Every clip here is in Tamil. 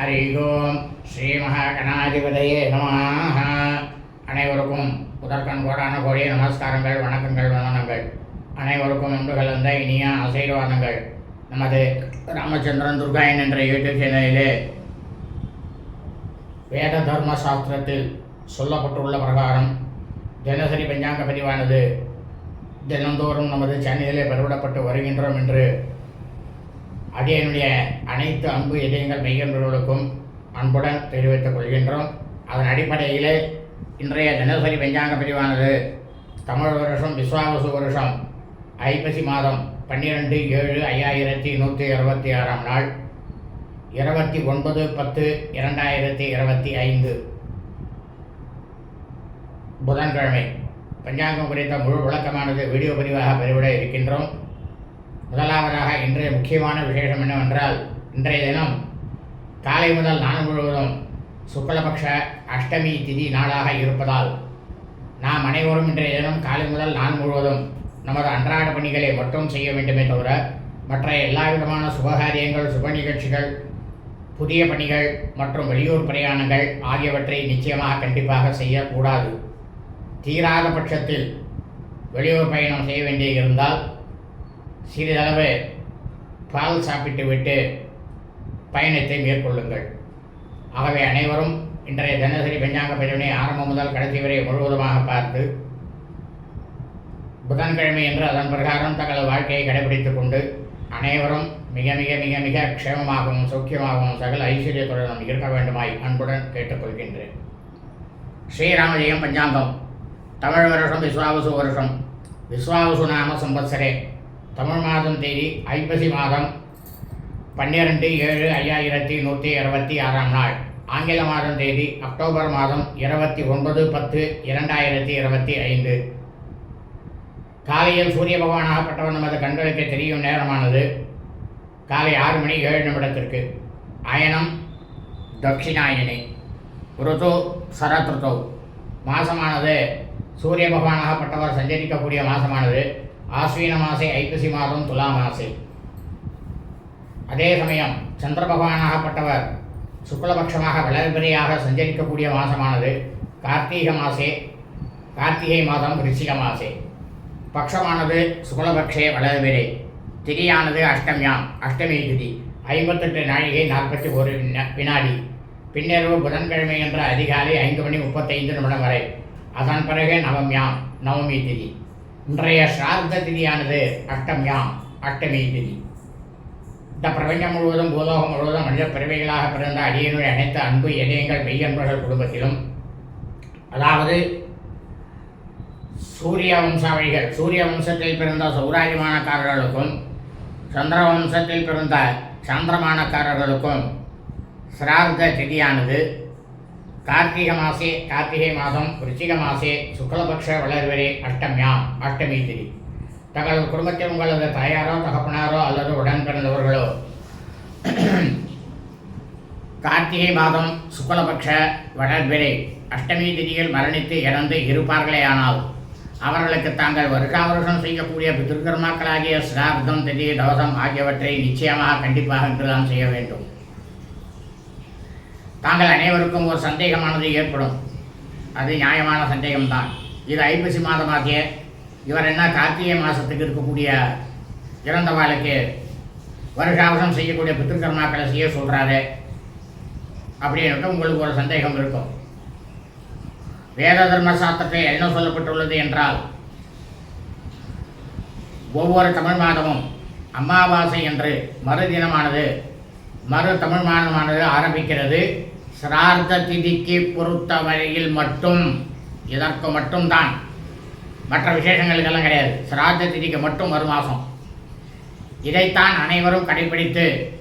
ஹரி ஓம் ஸ்ரீ மகாகணாதிபதியே நமாக அனைவருக்கும் முதற்கண் கோடான கோடிய நமஸ்காரங்கள் வணக்கங்கள் வந்தனங்கள். அனைவருக்கும் ஒன்று கலந்த இனிய ஆசீர்வாதங்கள். நமது ராமச்சந்திரன் துர்காயன் என்ற யூடியூப் சேனலிலே வேத தர்ம சாஸ்திரத்தில் சொல்லப்பட்டுள்ள பிரகாரம் தினசரி பஞ்சாங்க பதிவானது தினந்தோறும் நமது சேனலிலே பெருவிடப்பட்டு வருகின்றோம் என்று அடியனுடைய அனைத்து அன்பு இதயங்கள் மெய்யன்பர்களுக்கும் அன்புடன் தெரிவித்துக் கொள்கின்றோம். அதன் அடிப்படையிலே இன்றைய தினசரி பஞ்சாங்க பிரிவானது தமிழ் வருஷம் விஸ்வாவசு வருஷம் ஐப்பசி மாதம் பன்னிரெண்டு ஏழு ஐயாயிரத்தி நூற்றி இருபத்தி ஆறாம் நாள் இருபத்தி ஒன்பது பத்து இரண்டாயிரத்தி இருபத்தி ஐந்து. புதன்கிழமை பஞ்சாங்கம் குறித்த முழு விளக்கமானது வீடியோ பதிவாக பதிவிட இருக்கின்றோம். முதலாவதாக இன்றைய முக்கியமான விசேஷம் என்னவென்றால் இன்றைய தினம் காலை முதல் நாள் முழுவதும் சுக்லபக்ஷ அஷ்டமி திதி நாளாக இருப்பதால் நாம் அனைவரும் இன்றைய தினம் காலை முதல் நாள் முழுவதும் நமது அன்றாட பணிகளை மட்டும் செய்ய வேண்டுமே தவிர மற்ற எல்லா விதமான சுபகாரியங்கள் சுப நிகழ்ச்சிகள் புதிய பணிகள் மற்றும் வெளியூர் பிரயாணங்கள் ஆகியவற்றை நிச்சயமாக கண்டிப்பாக செய்யக்கூடாது. தீராத பட்சத்தில் வெளியூர் பயணம் செய்ய வேண்டிய இருந்தால் சிறிதளவு பால் சாப்பிட்டுவிட்டு பயணத்தை மேற்கொள்ளுங்கள். ஆகவே அனைவரும் இன்றைய தினசரி பஞ்சாங்க பிரிவினை ஆரம்பம் முதல் கடைசி வரை முழுவதுமாக பார்த்து புதன்கிழமை என்று அதன் பிரகாரம் தங்களது வாழ்க்கையை கடைபிடித்துக் கொண்டு அனைவரும் மிக மிக மிக மிக க்ஷேமமாகவும் சௌக்கியமாகவும் சகல ஐஸ்வர்யத்துடனும் இருக்க வேண்டுமாய் அன்புடன் கேட்டுக்கொள்கின்றேன். ஸ்ரீராமஜெயம் பஞ்சாங்கம். தமிழ் வருஷம் விஸ்வாவசு வருஷம். விஸ்வாவசு நாம சம்பத்சரே தமிழ் மாதம் தேதி ஐப்பசி மாதம் பன்னிரெண்டு ஏழு ஐயாயிரத்தி நூற்றி இருபத்தி ஆறாம் நாள். ஆங்கில மாதம் தேதி அக்டோபர் மாதம் இருபத்தி ஒன்பது பத்து இரண்டாயிரத்தி இருபத்தி ஐந்து. காலையில் சூரிய பகவானாகப்பட்டவன் நமது கண்களுக்கு தெரியும் நேரமானது காலை ஆறு மணி ஏழு நிமிடத்திற்கு. அயனம் தட்சிணாயனி. ருது சரத் மாதமானது சூரிய பகவானாகப்பட்டவர் சஞ்சரிக்கக்கூடிய மாதமானது ஆஸ்வீன மாசே ஐப்பசி மாதம் துலா மாசே. அதே சமயம் சந்திர பகவானாகப்பட்டவர் சுக்லபட்சமாக வளர்பிறையாக சஞ்சரிக்கக்கூடிய மாதமானது கார்த்திகை மாசே கார்த்திகை மாதம் ரிஷிக மாசே. பக்ஷமானது சுக்லபக்ஷே வளர்பிறை. திரியானது அஷ்டமியாம் அஷ்டமி திதி ஐம்பத்தெட்டு நாழிகை நாற்பத்தி ஒரு வினாடி. பின்னிரவு புதன்கிழமை என்ற அதிகாலை ஐந்து மணி முப்பத்தைந்து நிமிடம் வரை. அதன் பிறகு நவம்யாம் நவமி திதி. இன்றைய ஸ்ரார்த்த திதியானது அஷ்டம்யாம் அஷ்டமி திதி. இந்த பிரபஞ்சம் முழுவதும் பூலோகம் முழுவதும் மனித பிறவைகளாக பிறந்த அடியனுடைய அனைத்து அன்பு இதயங்கள் மெய்யன்பர்கள் குடும்பத்திலும். அதாவது சூரிய வம்சாவளிகள் சூரிய வம்சத்தில் பிறந்த சௌராஜமானக்காரர்களுக்கும் சந்திர வம்சத்தில் பிறந்த சந்திரமானக்காரர்களுக்கும் சிரார்த்த திதியானது கார்த்திக மாசே கார்த்திகை மாதம் விருச்சிக மாசே சுக்லபக்ஷ வளர்வரே அஷ்டமியாம் அஷ்டமி திதி. தங்கள் குடும்பத்தில் உங்களது தாயாரோ தகப்பனாரோ அல்லது உடன் பிறந்தவர்களோ கார்த்திகை மாதம் சுக்லபக்ஷ வளர்பிறை அஷ்டமி திதியில் மரணித்து இறந்து இருப்பார்களேயானால் அவர்களுக்கு தாங்கள் வருஷா வருஷம் செய்யக்கூடிய பிதிர்கர்மாக்களாகிய சிரார்த்தம் திதி தவசம் ஆகியவற்றை நிச்சயமாக கண்டிப்பாக இன்றுதான் செய்ய வேண்டும். தாங்கள் அனைவருக்கும் ஒரு சந்தேகமானது ஏற்படும். அது நியாயமான சந்தேகம்தான். இது ஐப்பசி மாதமாகிய இவர் என்ன கார்த்திகை மாதத்துக்கு இருக்கக்கூடிய இறந்த வாழ்க்கை வருஷாவசம் செய்யக்கூடிய பித்திருக்கர்மாக்களை செய்ய சொல்கிறாரு அப்படின்ட்டு உங்களுக்கு ஒரு சந்தேகம் இருக்கும். வேத தர்ம சாஸ்திரத்தை என்ன சொல்லப்பட்டுள்ளது என்றால் ஒவ்வொரு தமிழ் மாதமும் அமாவாசை என்று மறுதினமானது மறு தமிழ் மாதமானது ஆரம்பிக்கிறது. சிரார்த்த திதிக்கு பொறுத்தவரையில் மட்டும் இதற்கு மட்டும்தான். மற்ற விசேஷங்களுக்கெல்லாம் கிடையாது. சிரார்த்த திதிக்கு மட்டும் ஒரு மாதம். இதைத்தான் அனைவரும் கடைபிடித்து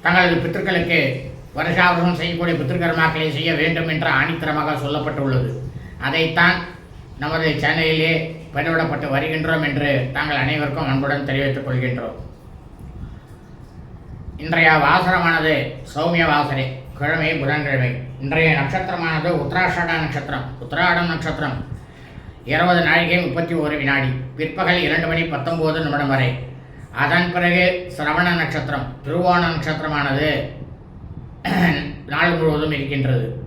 தங்களது பித்திருக்களுக்கு வருஷாவருஷம் செய்யக்கூடிய பித்திருக்கர்மாக்களை செய்ய வேண்டும் என்று ஆணித்தரமாக சொல்லப்பட்டுள்ளது. அதைத்தான் நமது சேனலிலே பதிவிடப்பட்டு வருகின்றோம் என்று தாங்கள் அனைவருக்கும் அன்புடன் தெரிவித்துக் கொள்கின்றோம். இன்றைய வாசனமானது சௌமிய வாசனை. கிழமை புதன்கிழமை. இன்றைய நட்சத்திரமானது உத்தராஷாட நட்சத்திரம். உத்தராடம் நட்சத்திரம். இருபது நாழிகை முப்பத்தி ஒரு வினாடி. பிற்பகல் இரண்டு மணி பத்தொம்போது நிமிடம் வரை. அதன் பிறகு சிரவண நட்சத்திரம். திருவோண நட்சத்திரமானது நாள் முழுவதும் இருக்கின்றது.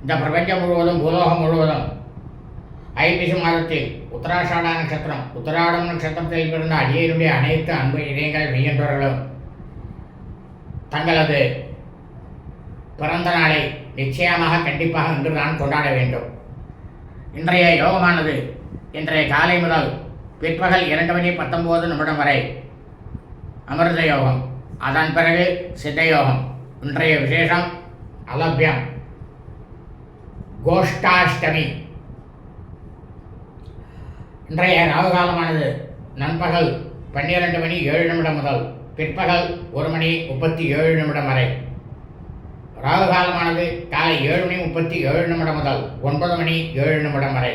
இந்த பிரபஞ்சம் முழுவதும் பூலோகம் முழுவதும் ஐபிசி மாதத்தில் உத்தராஷாடா நட்சத்திரம். உத்தராடம் நட்சத்திரத்தில் பிறந்த அடியருடைய அனைத்து அன்பு இணையங்கள் மெய்யன்றவர்களும் தங்களது பிறந்த நாளை நிச்சயமாக கண்டிப்பாக இன்று நான் கொண்டாட வேண்டும். இன்றைய யோகமானது இன்றைய காலை முதல் பிற்பகல் இரண்டு மணி பத்தொம்போது நிமிடம் வரை அமிர்த யோகம் அதன் பிறகு சித்த யோகம் இன்றைய விசேஷம் அலபியம் கோஷ்டாஷ்டமி. இன்றைய ராகு காலமானது நண்பகல் பன்னிரண்டு மணி ஏழு நிமிடம் முதல் பிற்பகல் ஒரு மணி முப்பத்தி ஏழு நிமிடம் வரை. ராகு காலமானது காலை ஏழு மணி முப்பத்தி ஏழு நிமிடம் முதல் ஒன்பது மணி ஏழு நிமிடம் வரை.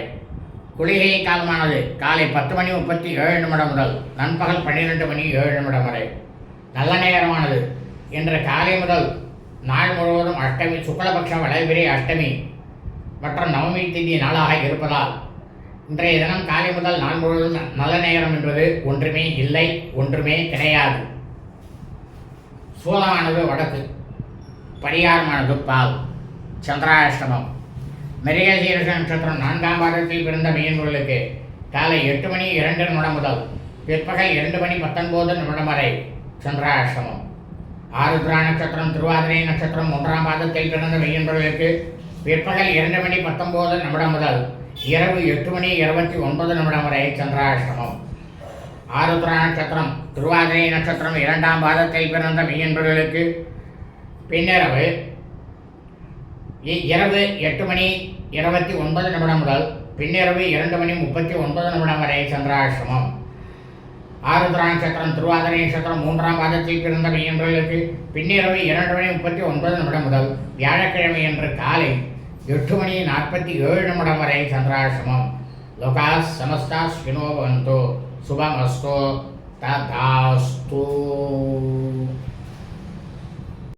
குளிகை காலமானது காலை பத்து மணி முப்பத்தி ஏழு நிமிடம் முதல் நண்பகல் பன்னிரெண்டு மணி ஏழு நிமிடம் வரை. நல்ல நேரமானது. இன்று காலை முதல் நாள் முழுவதும் அஷ்டமி சுக்லபக்ஷ வளர்பிறை அஷ்டமி மற்றும் நவமி திதி நாளாக இருப்பதால் இன்றைய தினம் காலை முதல் நாள் முழுவதும் நல்ல நேரம் என்பது ஒன்றுமே இல்லை ஒன்றுமே கிடையாது. சூலமானது வடக்கு. பரிகாரமானது பால் சந்திராஷ்டமம். மிருகசீரச நட்சத்திரம் நான்காம் பாதத்தில் பிறந்த மீன்களுக்கு காலை எட்டு மணி இரண்டு நிமிடம் முதல் பிற்பகல் இரண்டு மணி பத்தொன்பது நிமிடம் வரை சந்திராஷ்டமம். ஆருத்ரா நட்சத்திரம் திருவாதிரை நட்சத்திரம் ஒன்றாம் பாதத்தில் பிறந்த மீன்பொருளுக்கு பிற்பகல் இரண்டு மணி பத்தொன்பது நிமிடம் முதல் இரவு எட்டு மணி இருபத்தி ஒன்பது நிமிடம் வரை சந்திராஷ்டமம். ஆருத்ரா நட்சத்திரம் திருவாதிரை நட்சத்திரம் இரண்டாம் பாதத்தில் பிறந்த மீன்பொருளுக்கு பின்னிரவு இரவு எட்டு மணி இருபத்தி ஒன்பது நிமிடம் முதல் பின்னிரவு இரண்டு மணி முப்பத்தி ஒன்பது நிமிடம் வரை சந்திராசிரமம். ஆருத்ரா நட்சத்திரம் திருவாதிரை நட்சத்திரம் மூன்றாம் பாதத்தில் பிறந்த மையன்களுக்கு பின்னிரவு இரண்டு மணி முப்பத்தி ஒன்பது நிமிடம் முதல் வியாழக்கிழமை என்று காலை எட்டு மணி நாற்பத்தி ஏழு நிமிடம் வரை சந்திராசிரமம். லோகா சமஸ்தா ஸ்வினோ பவந்தோ சுபமஸ்தோ. ததாஸ்து.